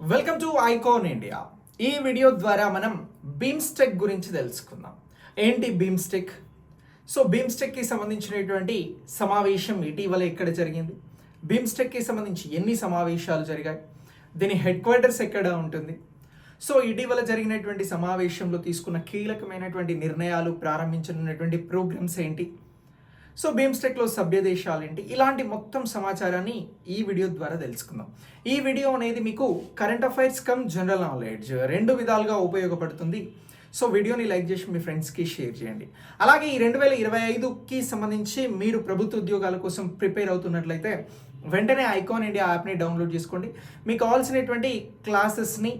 Welcome to icon India ఈ video ద్వారా మనం బీమ్స్టెక్ గురించి తెలుసుకుందాం. ఏంటి బీమ్స్టెక్ సో బీమ్స్టెక్కి సంబంధించినటువంటి సమావేశం ఇటీవల ఎక్కడ జరిగింది. బీమ్స్టెక్కి సంబంధించి ఎన్ని సమావేశాలు జరిగాయి? దీని హెడ్ క్వార్టర్స్ ఎక్కడ ఉంటుంది? సో ఇటీవల జరిగినటువంటి సమావేశంలో తీసుకున్న కీలకమైనటువంటి నిర్ణయాలు ప్రారంభించనున్నటువంటి ప్రోగ్రామ్స్ ఏంటి? సో బీమ్స్టెక్లో సభ్య దేశాలు ఏంటి ఇలాంటి మొత్తం సమాచారాన్ని ఈ వీడియో ద్వారా తెలుసుకుందాం. ఈ వీడియో అనేది మీకు current affairs cum general knowledge రెండు విధాలుగా ఉపయోగపడుతుంది. సో వీడియోని లైక్ చేసి మీ ఫ్రెండ్స్కి షేర్ చేయండి. అలాగే ఈ రెండు వేల ఇరవై ఐదుకి సంబంధించి మీరు ప్రభుత్వ ఉద్యోగాల కోసం ప్రిపేర్ అవుతున్నట్లయితే వెంటనే ఐకాన్ ఇండియా యాప్ని డౌన్లోడ్ చేసుకోండి. మీకు కావాల్సినటువంటి క్లాసెస్ని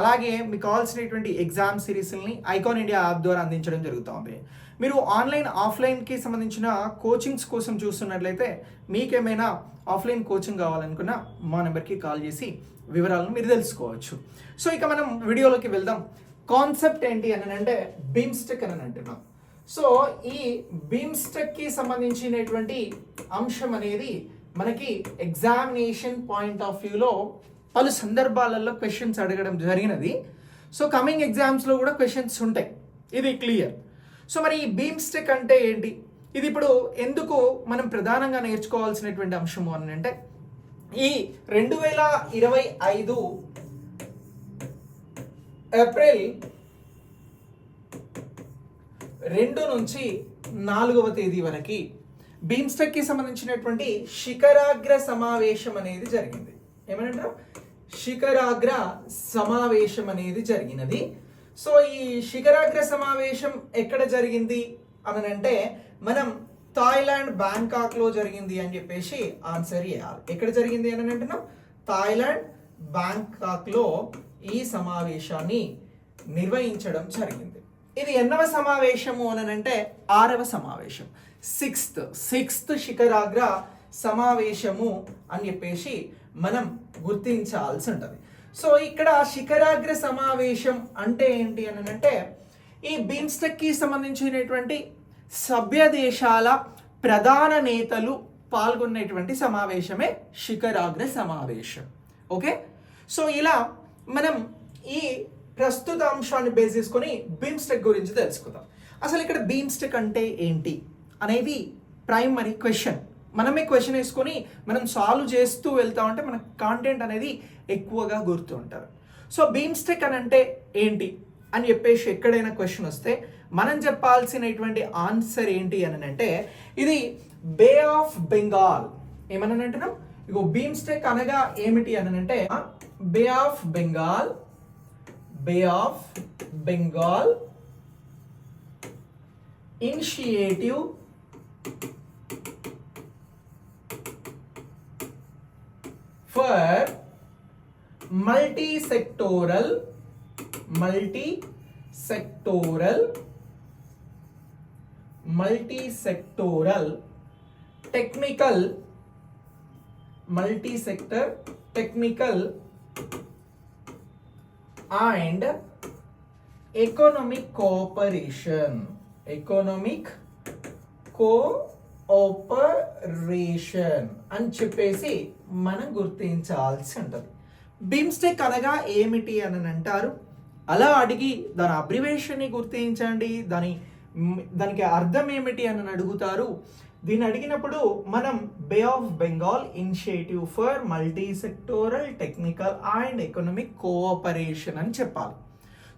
అలాగే మీకు కావాల్సినటువంటి ఎగ్జామ్ సిరీస్ని ఐకాన్ ఇండియా యాప్ ద్వారా అందించడం జరుగుతుంది మీరు ఆన్లైన్ ఆఫ్లైన్కి సంబంధించిన కోచింగ్స్ కోసం చూస్తున్నట్లయితే మీకేమైనా ఆఫ్లైన్ కోచింగ్ కావాలనుకున్నా మా నెంబర్కి కాల్ చేసి వివరాలను మీరు తెలుసుకోవచ్చు. సో ఇక మనం వీడియోలోకి వెళ్దాం. కాన్సెప్ట్ ఏంటి అని అంటే బీమ్స్టెక్ అని అంటున్నాం. సో ఈ బీమ్స్టెక్కి సంబంధించినటువంటి అంశం అనేది మనకి ఎగ్జామినేషన్ పాయింట్ ఆఫ్ వ్యూలో పలు సందర్భాలలో క్వశ్చన్స్ అడగడం జరిగినది. సో కమింగ్ ఎగ్జామ్స్లో కూడా క్వశ్చన్స్ ఉంటాయి. ఇది క్లియర్. సో మరి ఈ బీమ్స్టెక్ అంటే ఏంటి? ఇది ఇప్పుడు ఎందుకు మనం ప్రధానంగా నేర్చుకోవాల్సినటువంటి అంశము అని అంటే ఈ రెండు వేల ఇరవై ఐదు ఏప్రిల్ రెండు నుంచి నాలుగవ తేదీ వరకు బీమ్స్టెక్కి సంబంధించినటువంటి శిఖరాగ్ర సమావేశం అనేది జరిగింది. ఏమంటారు శిఖరాగ్ర సమావేశం అనేది జరిగినది. సో ఈ శిఖరాగ్ర సమావేశం ఎక్కడ జరిగింది అని అంటే మనం థాయిలాండ్ బ్యాంకాక్లో జరిగింది అని చెప్పేసి ఆన్సర్ చేయాలి. ఎక్కడ జరిగింది అని అంటున్నాం? థాయిలాండ్ బ్యాంకాక్లో ఈ సమావేశాన్ని నిర్వహించడం జరిగింది. ఇది ఎన్నవ సమావేశము అని అంటే ఆరవ సమావేశం. సిక్స్త్ సిక్స్త్ శిఖరాగ్ర సమావేశము అని చెప్పేసి మనం గుర్తించాల్సి ఉంటుంది. సో ఇక్కడ శిఖరాగ్ర సమావేశం అంటే ఏంటి అని అంటే ఈ బిమ్స్టెక్కి సంబంధించినటువంటి సభ్య దేశాల ప్రధాన నేతలు పాల్గొనేటువంటి సమావేశమే శిఖరాగ్ర సమావేశం. ఓకే? సో ఇలా మనం ఈ ప్రస్తుత అంశాన్ని బేస్ చేసుకొని బీమ్స్టెక్ గురించి తెలుసుకుందాం. అసలు ఇక్కడ బీమ్స్టెక్ అంటే ఏంటి అనేది ప్రైమరీ క్వశ్చన్. మనమే క్వశ్చన్ వేసుకొని మనం సాల్వ్ చేస్తూ వెళ్తా ఉంటే మన కాంటెంట్ అనేది ఎక్కువగా గుర్తు ఉంటారు సో బీమ్స్టెక్ అని అంటే ఏంటి? అని చెప్పేసి ఎక్కడైనా క్వశ్చన్ వస్తే మనం చెప్పాల్సినటువంటి ఆన్సర్ ఏంటి అని అంటే ఇది బే ఆఫ్ బెంగాల్ ఏమని అంటున్నాం? ఇగో బీమ్స్టెక్ అనగా ఏమిటి అని అంటే bay of Bengal bay of Bengal initiative multi sectoral multi sectoral multi sectoral technical multi sector technical and economic cooperation economic cooperation అని చెప్పేసి మనం గుర్తించాల్సి ఉంటుంది బిమ్స్టెక్ అనగా ఏమిటి అని అంటారు. అలా అడిగి దాని అబ్రివేషన్ని గుర్తించండి. దాని దానికి అర్థం ఏమిటి అని అడుగుతారు. దీన్ని అడిగినప్పుడు మనం bay of Bengal initiative for multi sectoral technical and economic cooperation అని చెప్పాలి.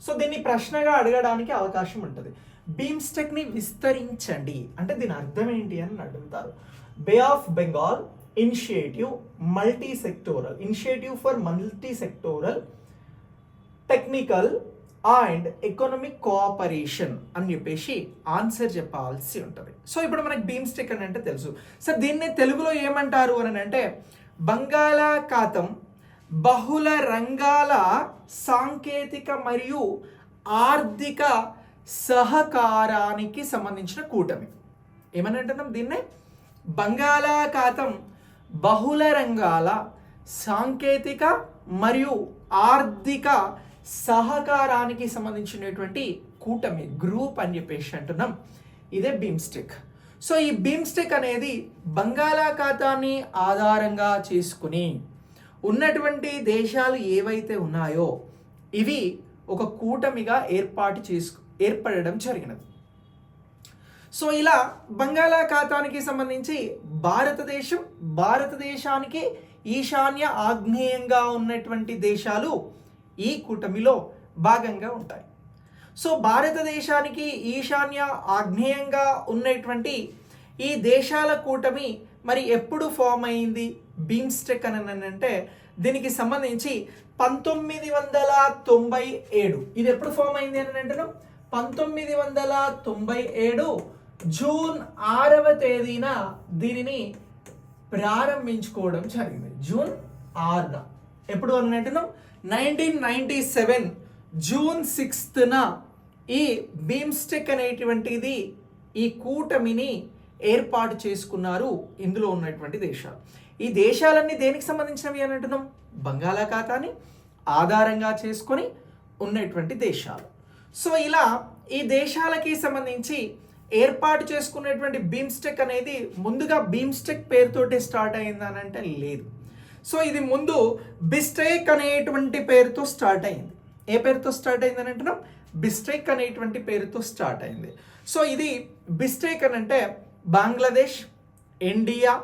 సో దీన్ని ప్రశ్నగా అడగడానికి అవకాశం ఉంటుంది. బీమ్స్టెక్ని విస్తరించండి. అంటే దీని అర్థం ఏంటి అని అడుగుతారు. Bay of Bengal initiative multi sectoral initiative for multi sectoral technical and economic cooperation అని చెప్పేసి ఆన్సర్ చెప్పాల్సి ఉంటుంది. సో ఇప్పుడు మనకి బీమ్స్టెక్ అని అంటే తెలుసు. సార్ దీన్ని తెలుగులో ఏమంటారు అని అంటే బంగాళాఖాతం బహుళ రంగాల సాంకేతిక మరియు ఆర్థిక సహకారానికి సంబంధించిన కూటమి. ఏమని అంటున్నాం దీన్నే? బంగాళాఖాతం బహుళ రంగాల సాంకేతిక మరియు ఆర్థిక సహకారానికి సంబంధించినటువంటి కూటమి గ్రూప్ అని చెప్పేసి అంటున్నాం. ఇదే బీమ్స్టిక్ సో ఈ బీమ్స్టిక్ అనేది బంగాళాఖాతాన్ని ఆధారంగా చేసుకుని ఉన్నటువంటి దేశాలు ఏవైతే ఉన్నాయో ఇవి ఒక కూటమిగా ఏర్పాటు చేసుకు ఏర్పడడం జరిగినది. సో ఇలా బంగాళాఖాతానికి సంబంధించి భారతదేశం భారతదేశానికి ఈశాన్య ఆగ్నేయంగా ఉన్నటువంటి దేశాలు ఈ కూటమిలో భాగంగా ఉంటాయి. సో భారతదేశానికి ఈశాన్య ఆగ్నేయంగా ఉన్నటువంటి ఈ దేశాల కూటమి మరి ఎప్పుడు ఫామ్ అయింది? బీమ్స్టెక్ అని అంటే దీనికి సంబంధించి పంతొమ్మిది వందల తొంభై ఏడు. ఇది ఎప్పుడు ఫామ్ అయింది అని అంటే పంతొమ్మిది వందల తొంభై ఏడు జూన్ ఆరవ తేదీన దీనిని ప్రారంభించుకోవడం జరిగింది. జూన్ ఆరున. ఎప్పుడు అని అంటున్నాం నైన్టీన్ నైన్టీ సెవెన్ జూన్ సిక్స్త్న ఈ బీమ్స్టెక్ అనేటువంటిది ఈ కూటమిని ఏర్పాటు చేసుకున్నారు ఇందులో ఉన్నటువంటి దేశాలు. ఈ దేశాలన్నీ దేనికి సంబంధించినవి అని అంటున్నాం? బంగాళాఖాతాన్ని ఆధారంగా చేసుకొని ఉన్నటువంటి దేశాలు. సో ఇలా ఈ దేశాలకి సంబంధించి ఏర్పాటు చేసుకున్నటువంటి బీమ్స్టెక్ అనేది ముందుగా బీమ్స్టెక్ పేరుతోటి స్టార్ట్ అయింది అని అంటే లేదు. సో ఇది ముందు బిస్టేక్ అనేటువంటి పేరుతో స్టార్ట్ అయింది. ఏ పేరుతో స్టార్ట్ అయింది అని అంటున్నాం? బిస్టేక్ అనేటువంటి పేరుతో స్టార్ట్ అయింది. సో ఇది బిస్టేక్ అని అంటే Bangladesh India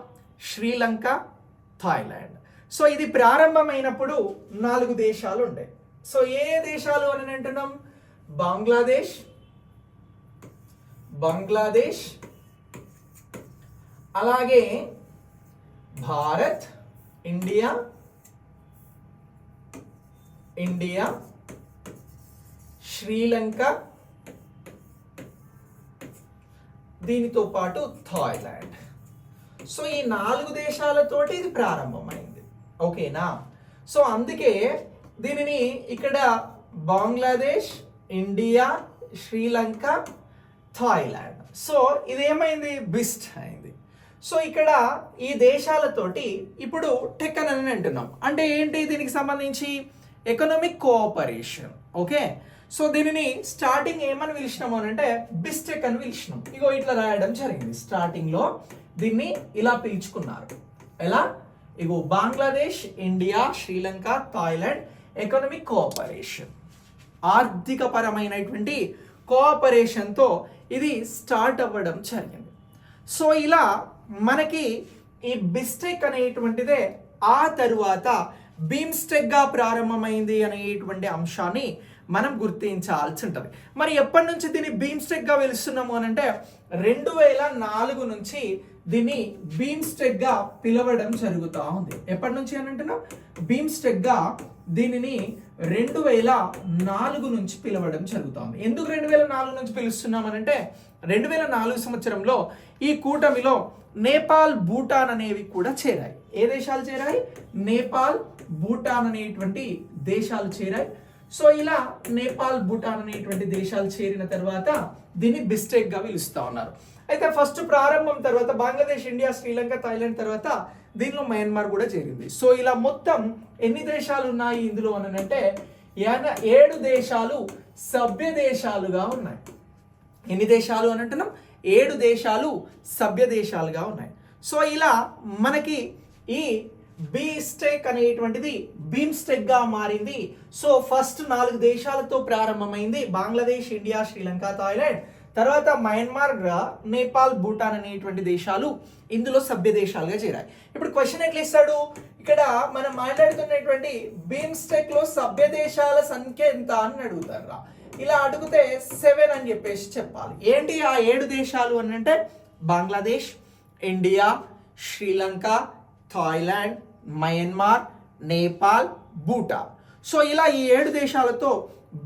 Sri Lanka Thailand. So ఇది ప్రారంభమైనప్పుడు నాలుగు దేశాలు ఉండే. సో ఏ దేశాలు అని అంటున్నాం? బంగ్లాదేశ్ బంగ్లాదేశ్ అలాగే భారత్ ఇండియా ఇండియా శ్రీలంక దీనితో పాటు థాయిలాండ్. సో ఈ నాలుగు దేశాలతోటి ఇది ప్రారంభమైంది. ఓకేనా? సో అందుకే దీనిని ఇక్కడ Bangladesh India Sri Lanka Thailand. So ఇదేమైంది? BIST అయింది. సో ఇక్కడ ఈ దేశాలతోటి ఇప్పుడు టెక్కన్ అని అంటున్నాం. అంటే ఏంటి దీనికి సంబంధించి? Economic cooperation okay? సో దీనిని స్టార్టింగ్ ఏమని పిలిచినాము అని అంటే బిస్టెక్ అని పిలిచినాం. ఇగో ఇట్లా రాయడం జరిగింది. స్టార్టింగ్లో దీన్ని ఇలా పిలుచుకున్నారు. ఎలా? ఇగో Bangladesh India Sri Lanka Thailand economic cooperation ఆర్థిక పరమైనటువంటి కోఆపరేషన్తో ఇది స్టార్ట్ అవ్వడం జరిగింది. సో ఇలా మనకి ఈ బిస్టెక్ అనేటువంటిదే ఆ తరువాత బీమ్స్టెక్గా ప్రారంభమైంది అనేటువంటి అంశాన్ని మనం గుర్తించాల్సి ఉంటుంది. మరి ఎప్పటి నుంచి దీన్ని బీమ్స్టెక్గా పిలుస్తున్నాము అని అంటే రెండు వేల నాలుగు నుంచి దీన్ని బీమ్స్టెక్గా పిలవడం జరుగుతూ ఉంది. ఎప్పటి నుంచి అని అంటున్నాం? బీమ్స్టెక్గా దీనిని రెండు వేల నాలుగు నుంచి పిలవడం జరుగుతుంది. ఎందుకు రెండు వేల నాలుగు నుంచి పిలుస్తున్నామనంటే రెండు వేల నాలుగు సంవత్సరంలో ఈ కూటమిలో నేపాల్ భూటాన్ అనేవి కూడా చేరాయి. ఏ దేశాలు చేరాయి? నేపాల్ భూటాన్ అనేటువంటి దేశాలు చేరాయి. సో ఇలా నేపాల్ భూటాన్ అనేటువంటి దేశాలు చేరిన తర్వాత దీన్ని బిస్టేక్గా పిలుస్తూ పిలుస్తా ఉన్నారు. అయితే ఫస్ట్ ప్రారంభం తర్వాత బంగ్లాదేశ్ ఇండియా శ్రీలంక థాయిలాండ్ తర్వాత దీనిలో మయన్మార్ కూడా చేరింది. సో ఇలా మొత్తం ఎన్ని దేశాలు ఉన్నాయి ఇందులో అని అంటే ఏడు దేశాలు సభ్య దేశాలుగా ఉన్నాయి. ఎన్ని దేశాలు అని అంటున్నాం? ఏడు దేశాలు సభ్య దేశాలుగా ఉన్నాయి. సో ఇలా మనకి ఈ బీస్టెక్ అనేటువంటిది బీమ్స్టెక్గా మారింది. సో ఫస్ట్ నాలుగు దేశాలతో ప్రారంభమైంది. Bangladesh India Sri Lanka Thailand. తర్వాత మయన్మార్ నేపాల్ భూటాన్ అనేటువంటి దేశాలు ఇందులో సభ్య దేశాలుగా చేరాయి. ఇప్పుడు క్వశ్చన్ ఎట్లా ఇస్తాడు? ఇక్కడ మనం మాట్లాడుతున్నటువంటి బీమ్స్టెక్లో సభ్య దేశాల సంఖ్య ఎంత అని అడుగుతారు ఇలా అడిగితే సెవెన్ అని చెప్పేసి చెప్పాలి. ఏంటి ఆ ఏడు దేశాలు అని అంటే Bangladesh India Sri Lanka Thailand Myanmar Nepal Bhutan so ఇలా ఈ ఏడు దేశాలతో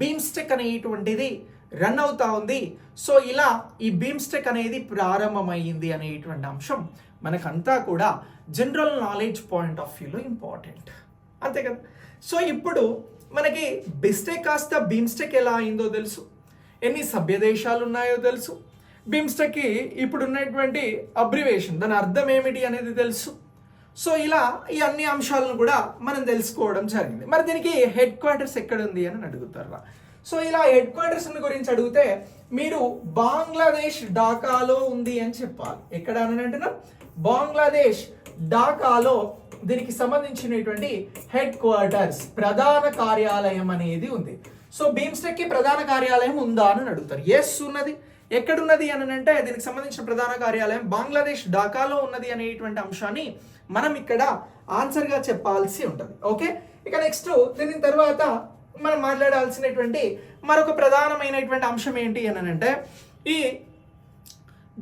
బీమ్స్టెక్ అనేటువంటిది రన్ అవుతా ఉంది. సో ఇలా ఈ బీమ్స్టెక్ అనేది ప్రారంభమైంది అనేటువంటి అంశం మనకంతా కూడా జనరల్ నాలెడ్జ్ పాయింట్ ఆఫ్ వ్యూలో ఇంపార్టెంట్. అంతే కదా? సో ఇప్పుడు మనకి బిస్టెక్ కాస్త బీమ్స్టెక్ ఎలా అయిందో తెలుసు. ఎన్ని సభ్య దేశాలు ఉన్నాయో తెలుసు బీమ్స్టెక్కి ఇప్పుడు ఉన్నటువంటి అబ్రివేషన్ దాని అర్థం ఏమిటి అనేది తెలుసు. సో ఇలా ఈ అన్ని అంశాలను కూడా మనం తెలుసుకోవడం జరిగింది. మరి దీనికి హెడ్ క్వార్టర్స్ ఎక్కడ ఉంది అని అడుగుతారు సో ఇలా హెడ్ క్వార్టర్స్ గురించి అడిగితే మీరు బంగ్లాదేశ్ ఢాకాలో ఉంది అని చెప్పాలి. ఎక్కడ అని అంటున్నా బంగ్లాదేశ్ ఢాకాలో దీనికి సంబంధించినటువంటి హెడ్ క్వార్టర్స్ ప్రధాన కార్యాలయం అనేది ఉంది. సో బీమ్స్టెక్కి ప్రధాన కార్యాలయం ఉందా అని అడుగుతారు. ఎస్ ఉన్నది. ఎక్కడున్నది అని అంటే దీనికి సంబంధించిన ప్రధాన కార్యాలయం బంగ్లాదేశ్ ఢాకాలో ఉన్నది అనేటువంటి అంశాన్ని మనం ఇక్కడ ఆన్సర్గా చెప్పాల్సి ఉంటుంది. ఓకే ఇక నెక్స్ట్ దీని తర్వాత మనం మాట్లాడాల్సినటువంటి మరొక ప్రధానమైనటువంటి అంశం ఏంటి అని అంటే ఈ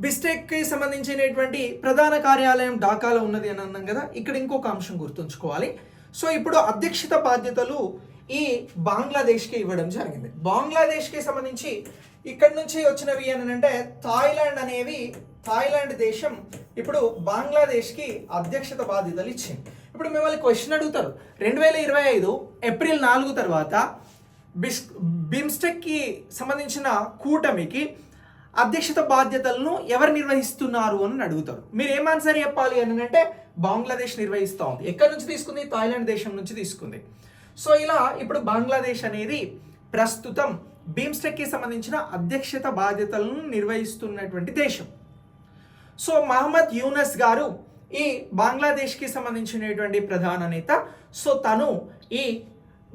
బిస్టెక్కి సంబంధించినటువంటి ప్రధాన కార్యాలయం ఢాకాలో ఉన్నది అని అన్నాం కదా ఇక్కడ ఇంకొక అంశం గుర్తుంచుకోవాలి. సో ఇప్పుడు అధ్యక్షత బాధ్యతలు ఈ బంగ్లాదేశ్కి ఇవ్వడం జరిగింది. బంగ్లాదేశ్కి సంబంధించి ఇక్కడ నుంచి వచ్చినవి అని అంటే థాయిలాండ్ అనేవి థాయిలాండ్ దేశం ఇప్పుడు బంగ్లాదేశ్కి అధ్యక్షత బాధ్యతలు ఇచ్చింది. ఇప్పుడు మిమ్మల్ని క్వశ్చన్ అడుగుతారు. రెండు వేల ఇరవై ఐదు ఏప్రిల్ నాలుగు తర్వాత బిస్ బిమ్స్టెక్కి సంబంధించిన కూటమికి అధ్యక్షత బాధ్యతలను ఎవరు నిర్వహిస్తున్నారు అని అడుగుతారు. మీరు ఏం ఆన్సర్ చెప్పాలి అని అంటే బంగ్లాదేశ్ నిర్వహిస్తూ ఉంది. ఎక్కడి నుంచి తీసుకుంది? థాయిలాండ్ దేశం నుంచి తీసుకుంది. సో ఇలా ఇప్పుడు బంగ్లాదేశ్ అనేది ప్రస్తుతం బీమ్స్టెక్కి సంబంధించిన అధ్యక్షత బాధ్యతలను నిర్వహిస్తున్నటువంటి దేశం. సో మహమ్మద్ యూనస్ గారు ఈ బంగ్లాదేశ్కి సంబంధించినటువంటి ప్రధాన నేత. సో తను ఈ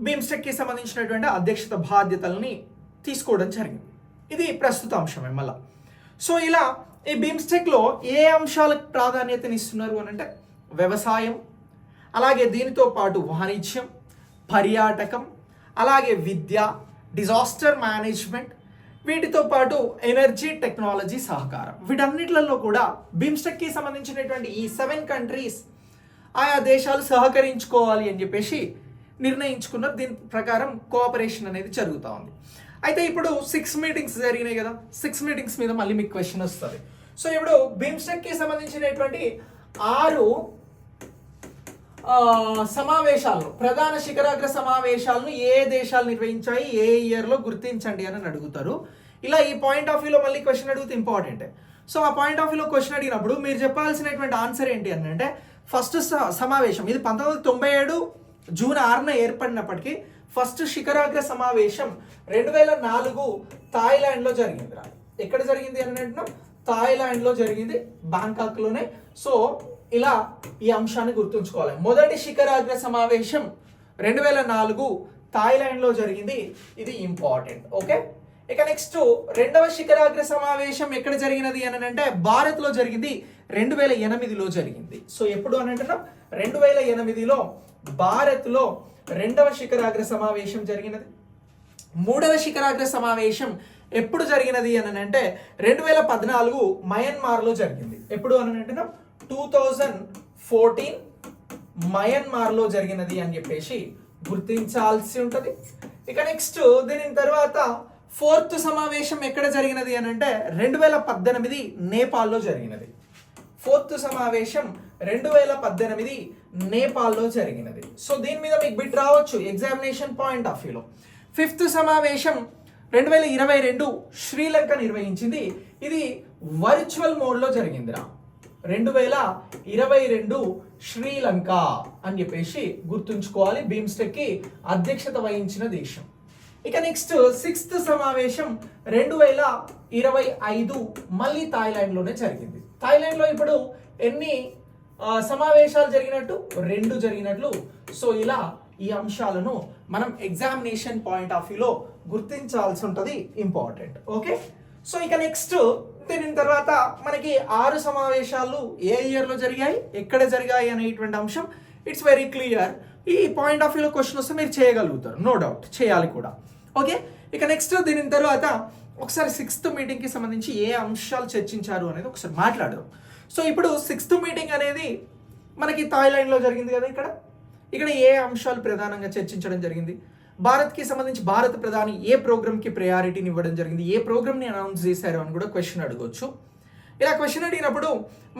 బిమ్స్టెక్కి సంబంధించినటువంటి అధ్యక్షత బాధ్యతల్ని తీసుకోవడం జరిగింది. ఇది ప్రస్తుత అంశమే మళ్ళా. సో ఇలా ఈ బిమ్స్టెక్లో ఏ అంశాలకు ప్రాధాన్యతనిస్తున్నారు అని అంటే వ్యవసాయం అలాగే దీనితో పాటు వాణిజ్యం పర్యాటకం అలాగే విద్య డిజాస్టర్ మేనేజ్మెంట్ వీటితో పాటు ఎనర్జీ టెక్నాలజీ సహకారం. వీటన్నిటిలో కూడా బిమ్స్టెక్కి సంబంధించినటువంటి ఈ సెవెన్ కంట్రీస్ ఆయా దేశాలు సహకరించుకోవాలి అని చెప్పేసి నిర్ణయించుకున్న దీని ప్రకారం కోఆపరేషన్ అనేది జరుగుతూ ఉంది. అయితే ఇప్పుడు సిక్స్ మీటింగ్స్ జరిగినాయి కదా సిక్స్ మీటింగ్స్ మీద మళ్ళీ మీకు క్వశ్చన్ వస్తుంది. సో ఇప్పుడు బిమ్స్టెక్కి సంబంధించినటువంటి ఆరు సమావేశాలు సమావేశాలను ప్రధాన శిఖరాగ్ర సమావేశాలను ఏ దేశాలు నిర్వహించాయి ఏ ఇయర్లో గుర్తించండి అని అడుగుతారు. ఇలా ఈ పాయింట్ ఆఫ్ వ్యూలో మళ్ళీ క్వశ్చన్ అడిగితే ఇంపార్టెంట్ సో ఆ పాయింట్ ఆఫ్ వ్యూలో క్వశ్చన్ అడిగినప్పుడు మీరు చెప్పాల్సినటువంటి ఆన్సర్ ఏంటి అని అంటే ఫస్ట్ సమావేశం. ఇది పంతొమ్మిది వందల తొంభై ఏడు జూన్ ఆరున ఏర్పడినప్పటికీ ఫస్ట్ శిఖరాగ్ర సమావేశం రెండు వేల నాలుగు థాయిలాండ్లో జరిగింది ఎక్కడ జరిగింది అని అంటున్నాం? థాయిలాండ్లో జరిగింది బ్యాంకాక్లోనే. సో ఇలా ఈ అంశాన్ని గుర్తుంచుకోవాలి. మొదటి శిఖరాగ్ర సమావేశం రెండు వేల నాలుగు థాయిలాండ్లో జరిగింది. ఇది ఇంపార్టెంట్. ఓకే? ఇక నెక్స్ట్ రెండవ శిఖరాగ్ర సమావేశం ఎక్కడ జరిగినది అని అంటే భారత్లో జరిగింది. రెండు వేల ఎనిమిదిలో జరిగింది. సో ఎప్పుడు అని అంటున్నాం? రెండు వేల ఎనిమిదిలో భారత్లో రెండవ శిఖరాగ్ర సమావేశం జరిగినది. మూడవ శిఖరాగ్ర సమావేశం ఎప్పుడు జరిగినది అని అంటే రెండు వేల పద్నాలుగు మయన్మార్లో జరిగింది. ఎప్పుడు అని అంటున్నాం? టూ థౌజండ్ ఫోర్టీన్ మయన్మార్లో జరిగినది అని చెప్పేసి గుర్తించాల్సి ఉంటుంది. ఇక నెక్స్ట్ దీని తర్వాత ఫోర్త్ సమావేశం ఎక్కడ జరిగినది అని అంటే రెండు వేల పద్దెనిమిది నేపాల్లో జరిగినది. ఫోర్త్ సమావేశం రెండు వేల పద్దెనిమిది నేపాల్లో జరిగినది. సో దీని మీద మీకు బిట్ రావచ్చు ఎగ్జామినేషన్ పాయింట్ ఆఫ్ వ్యూలో ఫిఫ్త్ సమావేశం రెండు వేల ఇరవై రెండు శ్రీలంక నిర్వహించింది. ఇది వర్చువల్ మోడ్లో జరిగిందిరా. రెండు వేల ఇరవై రెండు శ్రీలంక అని చెప్పేసి గుర్తుంచుకోవాలి. బీమ్స్టెక్కి అధ్యక్షత వహించిన దేశం. ఇక నెక్స్ట్ సిక్స్త్ సమావేశం రెండు వేల ఇరవై ఐదు మళ్ళీ థాయిలాండ్లోనే జరిగింది. థాయిలాండ్లో ఇప్పుడు ఎన్ని సమావేశాలు జరిగినట్టు? రెండు జరిగినట్లు. సో ఇలా ఈ అంశాలను మనం ఎగ్జామినేషన్ పాయింట్ ఆఫ్ వ్యూలో గుర్తించాల్సి ఉంటుంది. ఇంపార్టెంట్. ఓకే? సో ఇక నెక్స్ట్ దీని తర్వాత మనకి ఆరు సమావేశాలు ఏ ఇయర్లో జరిగాయి ఎక్కడ జరిగాయి అనేటువంటి అంశం ఇట్స్ వెరీ క్లియర్ ఈ పాయింట్ ఆఫ్ వ్యూలో క్వశ్చన్ వస్తే మీరు చేయగలుగుతారు నో డౌట్ చేయాలి కూడా. ఓకే ఇక నెక్స్ట్ దీని తర్వాత ఒకసారి సిక్స్త్ మీటింగ్కి సంబంధించి ఏ అంశాలు చర్చించారు అనేది ఒకసారి మాట్లాడదాం. సో ఇప్పుడు సిక్స్త్ మీటింగ్ అనేది మనకి థాయిలాండ్లో జరిగింది కదా ఇక్కడ? ఇక్కడ ఏ అంశాలు ప్రధానంగా చర్చించడం జరిగింది? భారత్కి సంబంధించి భారత ప్రధాని ఏ ప్రోగ్రామ్కి ప్రయారిటీని ఇవ్వడం జరిగింది? ఏ ప్రోగ్రామ్ని అనౌన్స్ చేశారు అని కూడా క్వశ్చన్ అడగవచ్చు ఇలా క్వశ్చన్ అడిగినప్పుడు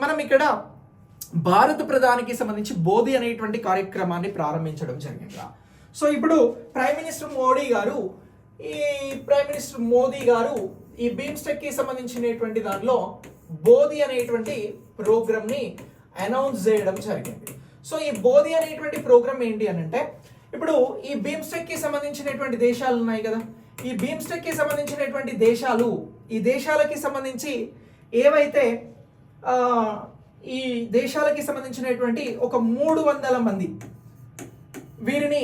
మనం ఇక్కడ భారత ప్రధానికి సంబంధించి బోధి అనేటువంటి కార్యక్రమాన్ని ప్రారంభించడం జరిగింది? సో ఇప్పుడు ప్రైమ్ మినిస్టర్ మోడీ గారు ఈ ప్రైమ్ మినిస్టర్ మోదీ గారు ఈ బీమ్స్టెక్కి సంబంధించినటువంటి దానిలో బోధి అనేటువంటి ప్రోగ్రామ్ని అనౌన్స్ చేయడం జరిగింది. సో ఈ బోధి అనేటువంటి ప్రోగ్రామ్ ఏంటి అని అంటే ఇప్పుడు ఈ బీమ్స్టెక్కి సంబంధించినటువంటి దేశాలు ఉన్నాయి కదా. ఈ బీమ్స్టెక్కి సంబంధించినటువంటి దేశాలు ఈ దేశాలకి సంబంధించి ఏవైతే ఈ దేశాలకి సంబంధించినటువంటి ఒక మూడు వందల మంది వీరిని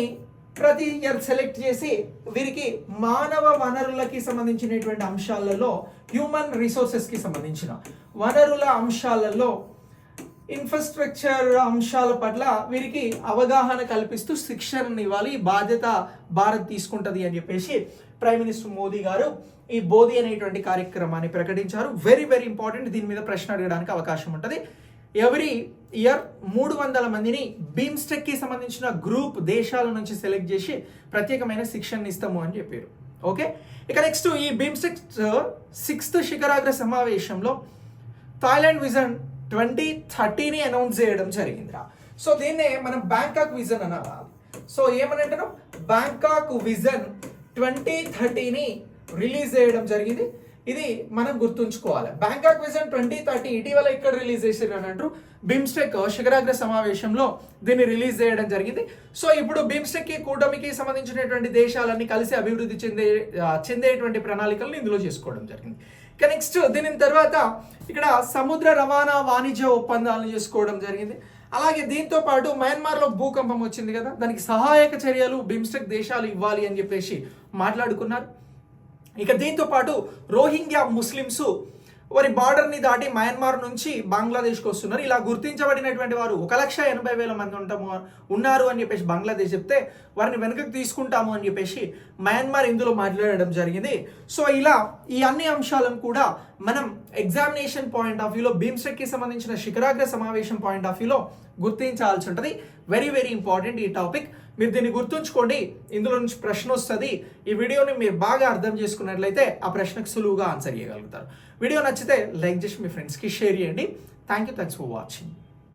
ప్రతి ఇయర్ సెలెక్ట్ చేసి వీరికి మానవ వనరులకి సంబంధించినటువంటి అంశాలలో హ్యూమన్ రిసోర్సెస్కి సంబంధించిన వనరుల అంశాలలో ఇన్ఫ్రాస్ట్రక్చర్ అంశాల పట్ల వీరికి అవగాహన కల్పిస్తూ శిక్షణను ఇవ్వాలి ఈ బాధ్యత భారత్ తీసుకుంటుంది అని చెప్పేసి ప్రైమ్ మినిస్టర్ మోదీ గారు ఈ బోధి అనేటువంటి కార్యక్రమాన్ని ప్రకటించారు. వెరీ వెరీ ఇంపార్టెంట్ దీని మీద ప్రశ్న అడగడానికి అవకాశం ఉంటుంది. ఎవ్రీ ఇయర్ మూడు వందల మందిని బీమ్స్టెక్కి సంబంధించిన గ్రూప్ దేశాల నుంచి సెలెక్ట్ చేసి ప్రత్యేకమైన శిక్షణ ఇస్తాము అని చెప్పారు. ఓకే ఇక నెక్స్ట్ ఈ బీమ్స్టెక్ సిక్స్త్ uh, శిఖరాగ్ర సమావేశంలో థాయిలాండ్ విజన్ ట్వంటీ థర్టీని అనౌన్స్ చేయడం జరిగిందిరా. సో దీన్నే మనం బ్యాంకాక్ విజన్ అని అనాలి. సో ఏమని బ్యాంకాక్ విజన్ ట్వంటీ థర్టీని రిలీజ్ చేయడం జరిగింది. ఇది మనం గుర్తుంచుకోవాలి. బ్యాంకాక్ విజన్ ట్వంటీ థర్టీ ఇటీవల ఇక్కడ రిలీజ్ చేశారు అని అంటారు? బిమ్స్టెక్ శిఖరాగ్ర సమావేశంలో దీన్ని రిలీజ్ చేయడం జరిగింది. సో ఇప్పుడు బిమ్స్టెక్కి కూటమికి సంబంధించినటువంటి దేశాలన్నీ కలిసి అభివృద్ధి చెందే చెందేటువంటి ప్రణాళికలను ఇందులో చేసుకోవడం జరిగింది. ఇక నెక్స్ట్ దీని తర్వాత ఇక్కడ సముద్ర రవాణా వాణిజ్య ఒప్పందాలను చేసుకోవడం జరిగింది. అలాగే దీంతో పాటు మయన్మార్లో భూకంపం వచ్చింది కదా దానికి సహాయక చర్యలు బిమ్స్టెక్ దేశాలు ఇవ్వాలి అని చెప్పేసి మాట్లాడుకున్నారు. ఇక దీంతో పాటు రోహింగ్యా ముస్లిమ్స్ వారి బార్డర్ని దాటి మయన్మార్ నుంచి బంగ్లాదేశ్కి వస్తున్నారు. ఇలా గుర్తించబడినటువంటి వారు ఒక లక్ష ఎనభై వేల మంది ఉంటాము ఉన్నారు అని చెప్పేసి బంగ్లాదేశ్ చెప్తే వారిని వెనుకకు తీసుకుంటాము అని చెప్పేసి మయన్మార్ ఇందులో మాట్లాడడం జరిగింది. సో ఇలా ఈ అన్ని అంశాలను కూడా మనం ఎగ్జామినేషన్ పాయింట్ ఆఫ్ వ్యూలో బీమ్స్టెక్కి సంబంధించిన శిఖరాగ్ర సమావేశం పాయింట్ ఆఫ్ వ్యూలో గుర్తించాల్సి ఉంటుంది. వెరీ వెరీ ఇంపార్టెంట్ ఈ టాపిక్ మీరు దీన్ని గుర్తుంచుకోండి. ఇందులో నుంచి ప్రశ్న వస్తుంది. ఈ వీడియోని మీరు బాగా అర్థం చేసుకున్నట్లయితే ఆ ప్రశ్నకు సులువుగా ఆన్సర్ చేయగలుగుతారు వీడియో నచ్చితే లైక్ చేసి మీ ఫ్రెండ్స్కి షేర్ చేయండి. Thank you thanks for watching